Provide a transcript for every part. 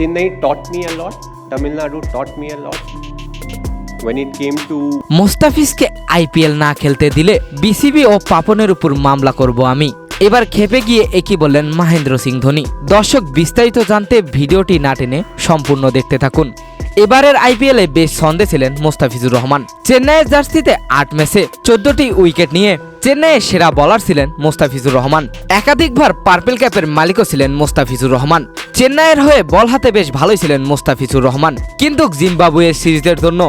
Chennai taught me a lot. Tamil Nadu taught me a lot. When it came to মোস্তাফিজকে IPL না খেলতে দিলে BCB ও পাপনের উপর মামলা করব আমি এবার খেপে গিয়ে একই বললেন মহেন্দ্র সিং ধোনি দর্শক বিস্তারিত জানতে ভিডিওটি না টেনে সম্পূর্ণ দেখতে থাকুন এবারের আইপিএলে বেশ ছন্দে ছিলেন মোস্তাফিজুর রহমান চেন্নাইয়ের জার্সিতে আট ম্যাচে চোদ্দটি উইকেট নিয়ে চেন্নাইয়ের সেরা বলার ছিলেন মোস্তাফিজুর রহমান। একাধিকবার পার্পেল ক্যাপের মালিকও ছিলেন মোস্তাফিজুর রহমান। চেন্নাইয়ের হয়ে বল হাতে বেশ ভালোই ছিলেন মোস্তাফিজুর রহমান। কিন্তু জিম্বাবুয়ের সিরিজের জন্য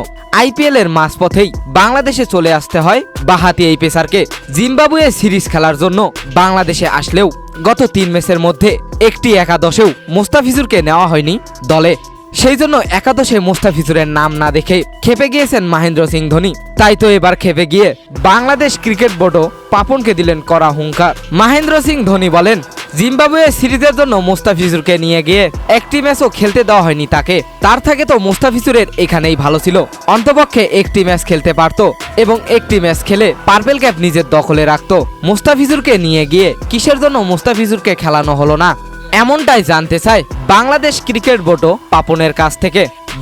আইপিএল এর মাঝপথেই বাংলাদেশে চলে আসতে হয় বাহাতি এই পেসারকে। জিম্বাবুয়ে সিরিজ খেলার জন্য বাংলাদেশে আসলেও গত তিন ম্যাচের মধ্যে একটি একাদশেও মোস্তাফিজুরকে নেওয়া হয়নি দলে। সেই জন্য একাদশে মোস্তাফিজুরের নাম না দেখে খেপে গিয়েছেন মহেন্দ্র সিং ধোনি। তাই তো এবার খেপে গিয়ে বাংলাদেশ ক্রিকেট বোর্ডও পাপনকে দিলেন করা হুঙ্কার। মহেন্দ্র সিং ধোনি বলেন, জিম্বাবুয়ে সিরিজের জন্য মোস্তাফিজুরকে নিয়ে গিয়ে একটি ম্যাচও খেলতে দেওয়া হয়নি তাকে। তার থেকে তো মোস্তাফিজুরের এখানেই ভালো ছিল। অন্তপক্ষে একটি ম্যাচ খেলতে পারতো এবং একটি ম্যাচ খেলে পার্পেল ক্যাপ নিজের দখলে রাখত। মোস্তাফিজুরকে নিয়ে গিয়ে কিসের জন্য মোস্তাফিজুরকে খেলানো হলো না? এমনটাই জানতে চায় বাংলাদেশ ক্রিকেট বোর্ডও পাপনের কাছ থেকে।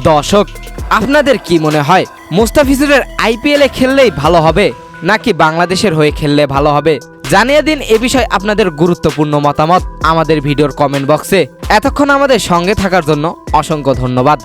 দর্শক, আপনাদের কি মনে হয়, মুস্তাফিজুরের আইপিএলে খেললেই ভালো হবে, নাকি বাংলাদেশের হয়ে খেললে ভালো হবে? জানিয়ে দিন এ বিষয়ে আপনাদের গুরুত্বপূর্ণ মতামত আমাদের ভিডিওর কমেন্ট বক্সে এতক্ষণ আমাদের সঙ্গে থাকার জন্য অসংখ্য ধন্যবাদ।